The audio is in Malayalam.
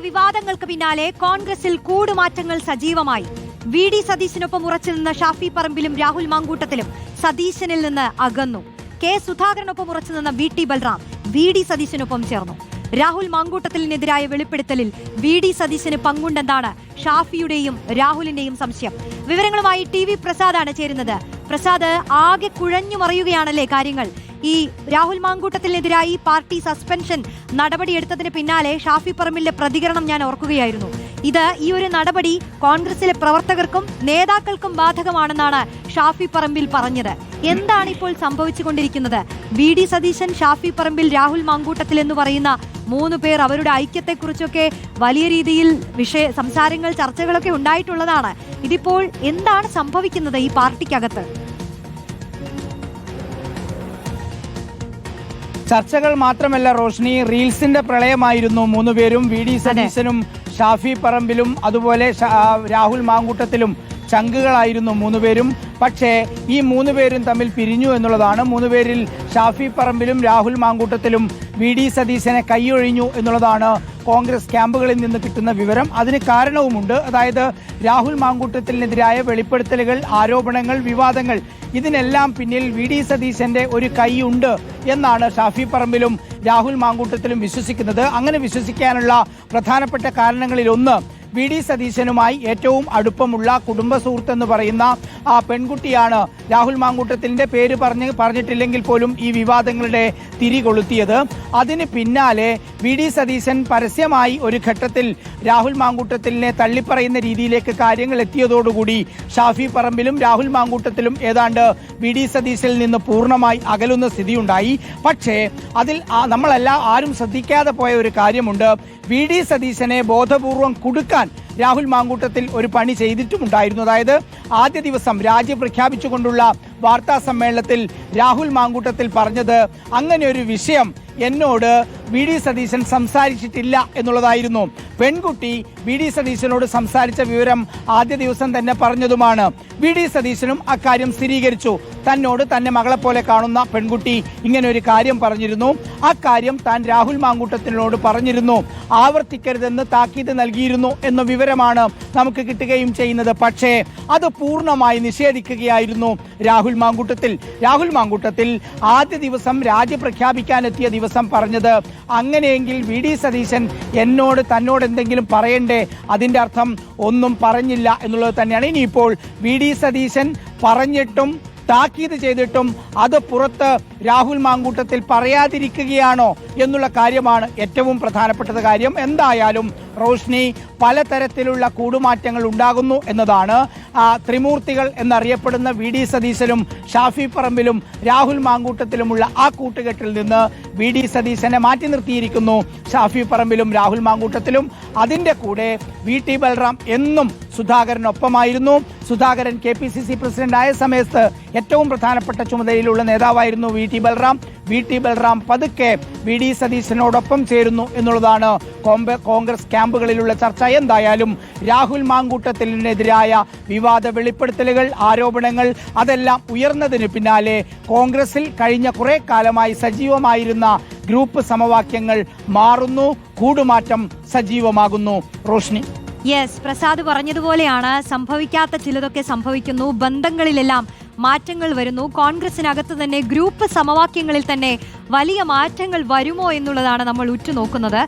വിവാദങ്ങൾക്ക് പിന്നാലെ കോൺഗ്രസിൽ കൂടുമാറ്റങ്ങൾ സജീവമായി. വി ഡി സതീശിനൊപ്പം ഉറച്ചുനിന്ന ഷാഫി പറമ്പിലും രാഹുൽ മാങ്കൂട്ടത്തിലും സതീശനിൽ നിന്ന് അകന്നു. കെ സുധാകരനൊപ്പം ഉറച്ചു നിന്ന V T Balram V D സതീശനൊപ്പം ചേർന്നു. രാഹുൽ മാങ്കൂട്ടത്തിനെതിരായ വെളിപ്പെടുത്തലിൽ വി ഡി സതീശന് പങ്കുണ്ടെന്നാണ് ഷാഫിയുടെയും രാഹുലിന്റെയും സംശയം. വിവരങ്ങളുമായി ടി വി പ്രസാദാണ് ചേരുന്നത്. പ്രസാദ് ആകെ കുഴഞ്ഞു മറിയുകയാണല്ലേ കാര്യങ്ങൾ? ഈ രാഹുൽ മാങ്കൂട്ടത്തിനെതിരായി പാർട്ടി സസ്പെൻഷൻ നടപടിയെടുത്തതിന് പിന്നാലെ ഷാഫി പറമ്പിലിന്റെ പ്രതികരണം ഞാൻ ഓർക്കുകയായിരുന്നു. ഇത് ഈ ഒരു നടപടി കോൺഗ്രസിലെ പ്രവർത്തകർക്കും നേതാക്കൾക്കും ബാധകമാണെന്നാണ് ഷാഫി പറമ്പിൽ പറഞ്ഞത്. എന്താണ് ഇപ്പോൾ സംഭവിച്ചുകൊണ്ടിരിക്കുന്നത്? വി ഡി സതീശൻ ഷാഫി പറമ്പിൽ രാഹുൽ മാങ്കൂട്ടത്തിൽ എന്ന് പറയുന്ന മൂന്ന് പേർ അവരുടെ ഐക്യത്തെക്കുറിച്ചൊക്കെ വലിയ രീതിയിൽ വിഷയ സംസാരങ്ങൾ ചർച്ചകളൊക്കെ ഉണ്ടായിട്ടുള്ളതാണ്. ഇതിപ്പോൾ എന്താണ് സംഭവിക്കുന്നത് ഈ പാർട്ടിക്കകത്ത്? ചർച്ചകൾ മാത്രമല്ല റോഷ്നി റീൽസിന്റെ പ്രളയമായിരുന്നു മൂന്നുപേരും വി ഡി സതീശനും ഷാഫി പറമ്പിലും അതുപോലെ രാഹുൽ മാങ്കൂട്ടത്തിലും. ചങ്കുകളായിരുന്നു മൂന്നുപേരും. പക്ഷേ ഈ മൂന്നുപേരും തമ്മിൽ പിരിഞ്ഞു എന്നുള്ളതാണ്. മൂന്നുപേരിൽ ഷാഫി പറമ്പിലും രാഹുൽ മാങ്കൂട്ടത്തിലും വി ഡി സതീശനെ കൈയൊഴിഞ്ഞു എന്നുള്ളതാണ് കോൺഗ്രസ് ക്യാമ്പുകളിൽ നിന്ന് കിട്ടുന്ന വിവരം. അതിന് കാരണവുമുണ്ട്. അതായത് രാഹുൽ മാങ്കൂട്ടത്തിനെതിരായ വെളിപ്പെടുത്തലുകൾ ആരോപണങ്ങൾ വിവാദങ്ങൾ ഇതിനെല്ലാം പിന്നിൽ വി ഡി സതീശന്റെ ഒരു കൈയുണ്ട് എന്നാണ് ഷാഫി പറമ്പിലും രാഹുൽ മാങ്കൂട്ടത്തിലും വിശ്വസിക്കുന്നത്. അങ്ങനെ വിശ്വസിക്കാനുള്ള പ്രധാനപ്പെട്ട കാരണങ്ങളിൽ ഒന്ന് വി ഡി സതീശനുമായി ഏറ്റവും അടുപ്പമുള്ള കുടുംബ സുഹൃത്ത് എന്ന് പറയുന്ന ആ പെൺകുട്ടിയാണ് രാഹുൽ മാങ്കൂട്ടത്തിന്റെ പേര് പറഞ്ഞ് പറഞ്ഞിട്ടില്ലെങ്കിൽ പോലും ഈ വിവാദങ്ങളുടെ തിരി കൊളുത്തിയത്. അതിന് പിന്നാലെ വി ഡി സതീശൻ പരസ്യമായി ഒരു ഘട്ടത്തിൽ രാഹുൽ മാങ്കൂട്ടത്തിലിനെ തള്ളിപ്പറയുന്ന രീതിയിലേക്ക് കാര്യങ്ങൾ എത്തിയതോടുകൂടി ഷാഫി പറമ്പിലും രാഹുൽ മാങ്കൂട്ടത്തിലും ഏതാണ്ട് വി ഡി സതീശനിൽ നിന്ന് പൂർണമായി അകലുന്ന സ്ഥിതിയുണ്ടായി. പക്ഷേ അതിൽ നമ്മളല്ല ആരും ശ്രദ്ധിക്കാതെ പോയ ഒരു കാര്യമുണ്ട്. വി ഡി സതീശനെ ബോധപൂർവം കുടുക്കാൻ രാഹുൽ മാങ്കൂട്ടത്തിൽ ഒരു പണി ചെയ്തിട്ടുമുണ്ടായിരുന്നു. അതായത് ആദ്യ ദിവസം രാജി പ്രഖ്യാപിച്ചുകൊണ്ടുള്ള വാർത്താ സമ്മേളനത്തിൽ രാഹുൽ മാങ്കൂട്ടത്തിൽ പറഞ്ഞത് അങ്ങനെ ഒരു വിഷയം എന്നോട് വി ഡി സതീശൻ സംസാരിച്ചിട്ടില്ല എന്നുള്ളതായിരുന്നു. പെൺകുട്ടി വി ഡി സതീശനോട് സംസാരിച്ച വിവരം ആദ്യ ദിവസം തന്നെ പറഞ്ഞതുമാണ്. വി ഡി സതീശനും അക്കാര്യം സ്ഥിരീകരിച്ചു. തന്നോട് തന്നെ മകളെ പോലെ കാണുന്ന പെൺകുട്ടി ഇങ്ങനെ ഒരു കാര്യം പറഞ്ഞിരുന്നു. ആ കാര്യം താൻ രാഹുൽ മാങ്കൂട്ടത്തിനോട് പറഞ്ഞിരുന്നു. ആവർത്തിക്കരുതെന്ന് താക്കീത് നൽകിയിരുന്നു എന്ന വിവരമാണ് നമുക്ക് കിട്ടുകയും ചെയ്യുന്നത്. പക്ഷേ അത് പൂർണമായി നിഷേധിക്കുകയായിരുന്നു രാഹുൽ മാങ്കൂട്ടത്തിൽ. രാഹുൽ മാങ്കൂട്ടത്തിൽ ആദ്യ ദിവസം രാജി പ്രഖ്യാപിക്കാനെത്തിയ ദിവസം പറഞ്ഞത് അങ്ങനെയെങ്കിൽ വി. ഡി. സതീശൻ എന്നോട് തന്നോട് എന്തെങ്കിലും പറയണ്ടേ? അതിന്റെ അർത്ഥം ഒന്നും പറഞ്ഞില്ല എന്നുള്ളത് തന്നെയാണ്. ഇനിയിപ്പോൾ വി. ഡി. സതീശൻ പറഞ്ഞിട്ടും താക്കീത് ചെയ്തിട്ടും അത് പുറത്ത് രാഹുൽ മാങ്കൂട്ടത്തിൽ പറയാതിരിക്കുകയാണോ എന്നുള്ള കാര്യമാണ് ഏറ്റവും പ്രധാനപ്പെട്ടത് കാര്യം. എന്തായാലും റോഷ്നി പലതരത്തിലുള്ള കൂടുമാറ്റങ്ങൾ ഉണ്ടാകുന്നു എന്നതാണ്. ത്രിമൂർത്തികൾ എന്നറിയപ്പെടുന്ന വി ഡി സതീശനും ഷാഫി പറമ്പിലും രാഹുൽ മാങ്കൂട്ടത്തിലുമുള്ള ആ കൂട്ടുകെട്ടിൽ നിന്ന് വി ഡി സതീശനെ മാറ്റി നിർത്തിയിരിക്കുന്നു ഷാഫി പറമ്പിലും രാഹുൽ മാങ്കൂട്ടത്തിലും. അതിന്റെ കൂടെ വി ടി ബൽറാം എന്നും സുധാകരനൊപ്പമായിരുന്നു. Sudhakaran K P C C president ആയ സമയത്ത് ഏറ്റവും പ്രധാനപ്പെട്ട ചുമതലയിലുള്ള നേതാവായിരുന്നു V T Balram. V T Balram പതുക്കെ വി ഡി സതീശനോടൊപ്പം ചേരുന്നു എന്നുള്ളതാണ് കോൺഗ്രസ് ക്യാമ്പുകളിലുള്ള ചർച്ച. എന്തായാലും രാഹുൽ മാങ്കൂട്ടത്തിനെതിരായ വിവാദ വെളിപ്പെടുത്തലുകൾ ആരോപണങ്ങൾ അതെല്ലാം ഉയർന്നതിന് പിന്നാലെ കോൺഗ്രസിൽ കഴിഞ്ഞ കുറെ കാലമായി സജീവമായിരുന്ന ഗ്രൂപ്പ് സമവാക്യങ്ങൾ മാറുന്നു കൂടുമാറ്റം സജീവമാകുന്നു. റോഷ്നി. യെസ് പ്രസാദ് പറഞ്ഞതുപോലെയാണ് സംഭവിക്കാത്ത ചിലതൊക്കെ സംഭവിക്കുന്നു. ബന്ധങ്ങളിലെല്ലാം മാറ്റങ്ങൾ വരുന്നു. കോൺഗ്രസിനകത്ത് തന്നെ ഗ്രൂപ്പ് സമവാക്യങ്ങളിൽ തന്നെ വലിയ മാറ്റങ്ങൾ വരുമോ എന്നുള്ളതാണ് നമ്മൾ ഉറ്റുനോക്കുന്നത്.